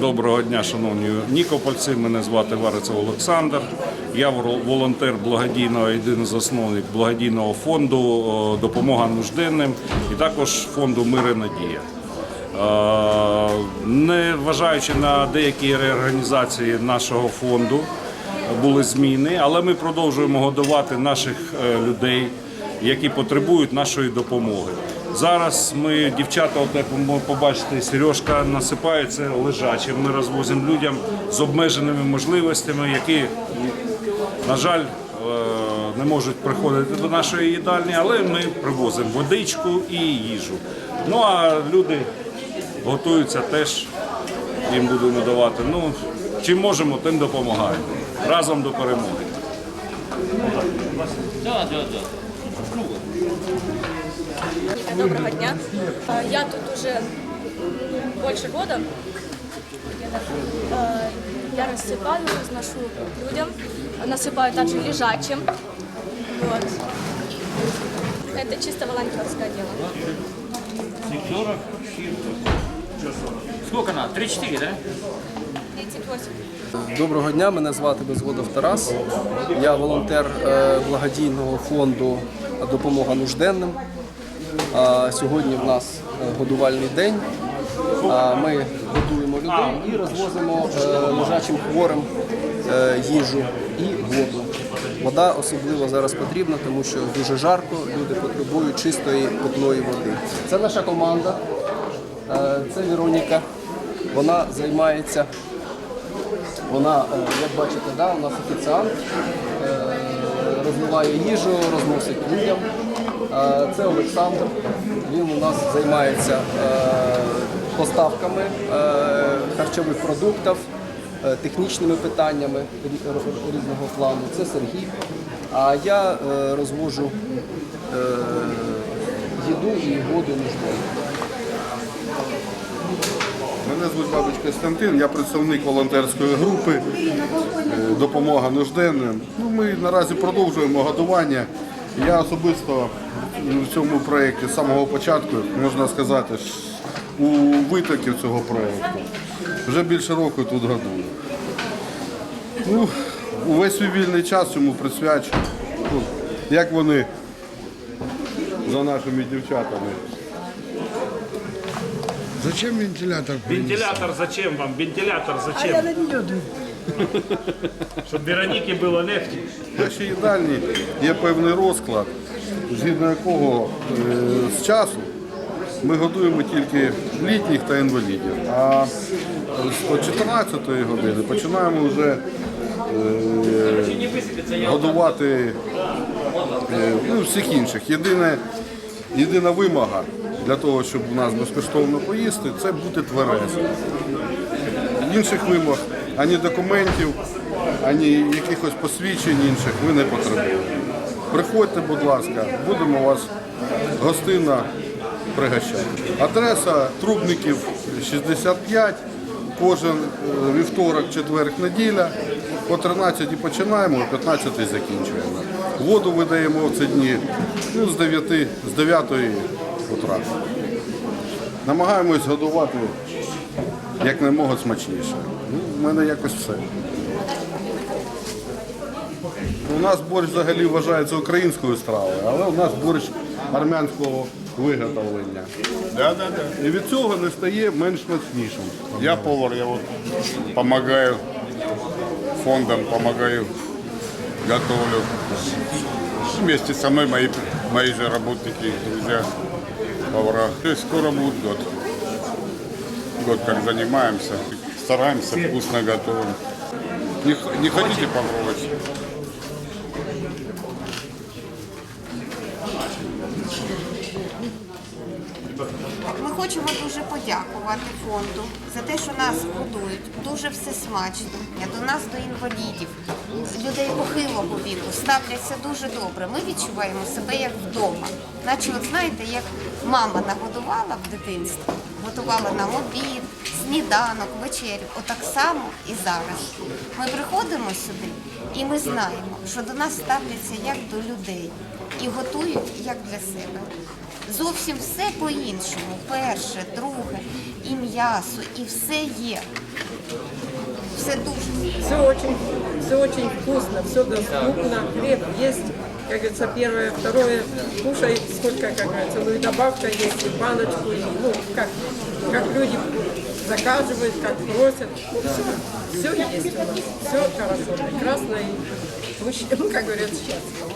Доброго дня, шановні нікопольці. Мене звати Варицев Олександр. Я волонтер благодійного один засновник благодійного фонду допомога нужденним і також фонду Мир і Надія. Не вважаючи на деякі реорганізації нашого фонду, були зміни, але ми продовжуємо годувати наших е, людей, які потребують нашої допомоги. Зараз ми, дівчата, от як ви побачите, Сережка насипає це лежачим. Ми розвозимо людям з обмеженими можливостями, які, на жаль, е, не можуть приходити до нашої їдальні, але ми привозимо водичку і їжу. Ну а люди готуються теж, їм будемо давати. Ну, чим можемо, тим допомагаємо Разом до перемоги. Доброго дня. Э, Я тут уже больше года. Э, Я рассыпаю, разношу людям. Насыпаю также лежачим. Вот. Это чисто волонтерское дело. Сколько надо? 3-4, да? 38. Доброго дня, мене звати Безводов Тарас. Я волонтер е, благодійного фонду Допомога нужденним. Сьогодні в нас е, годувальний день. Ми годуємо людей і розвозимо е, лежачим хворим їжу і воду. Вода особливо зараз потрібна, тому що дуже жарко, люди потребують чистої питної води. Це наша команда, це Вероніка. Вона займається вона, е, як бачите, да, у нас офіціант е, розливає їжу, розносить людям. Е, Це Олександр. Він у нас займається поставками харчових продуктів, технічними питаннями різного плану. Це Сергій. А я розвожу їду і воду нужденним. Мене звуть Бабич Костянтин, я представник волонтерської групи е, Допомога нужденним. Ну, ми наразі продовжуємо годування. Я особисто в цьому проєкті з самого початку, можна сказати, у витоків цього проєкту. Вже більше року тут годую. Ну, увесь свій вільний час цьому присвячую. Ну, як вони за нашими дівчатами. Зачем вентилятор? Вентилятор зачем вам? Вентилятор зачем? Щоб Вероніки було легче. В нашій їдальні є певний розклад, згідно якого е, з часу ми годуємо тільки літніх та інвалідів. А з 14-ї години починаємо вже е, годувати е, ну, всіх інших. Єдине, єдина вимога для того, щоб у нас безкоштовно поїсти, це бути тверезим. Інших вимог, ані документів, ані якихось посвідчень інших ви не потребуєте. Приходьте, будь ласка, будемо вас гостинно пригощати. Адреса Трубників 65, кожен е, вівторок, четверг, неділя. О 13 починаємо, о 15 закінчуємо. Воду видаємо в ці дні ну, з 9, з 9 утра. Намагаємось годувати як не можуть смачніше. Ну, в мене якось все. У нас борщ взагалі вважається українською стравою, але у нас борщ армянського виготовлення. Да, да, да. І від цього не стає менш смачнішим. Я повар, я вот помогаю фондам, помогаю, готовлю. Вместе со мной мои, мои же работники, друзья, повара. То есть скоро будет год. Год как занимаемся, стараемся, вкусно готовим. Не, не хотите попробовать? Ми хочемо дуже подякувати фонду за те, що нас годують. Дуже все смачно. До нас, до інвалідів, людей похилого віку ставляться дуже добре. Ми відчуваємо себе як вдома. Наче, от знаєте, як мама нагодувала в дитинстві, готувала нам обід, сніданок, вечерю. Отак само і зараз. Ми приходимо сюди І ми знаємо, що до нас ставляться як до людей і готують як для себе. Зовсім все по-іншому. Перше, друге, і м'ясо, і все є. Все дуже. Все очень, все очень вкусно, все доступно, хлеб есть, как говорится, первое, второе, кушай сколько, как говорится, ну и добавка есть, и баночку, и, ну, как, как люди заказывают, как просят, ну, все, все есть у нас, все хорошо, прекрасно, и мужчина, как говорят, счастливо.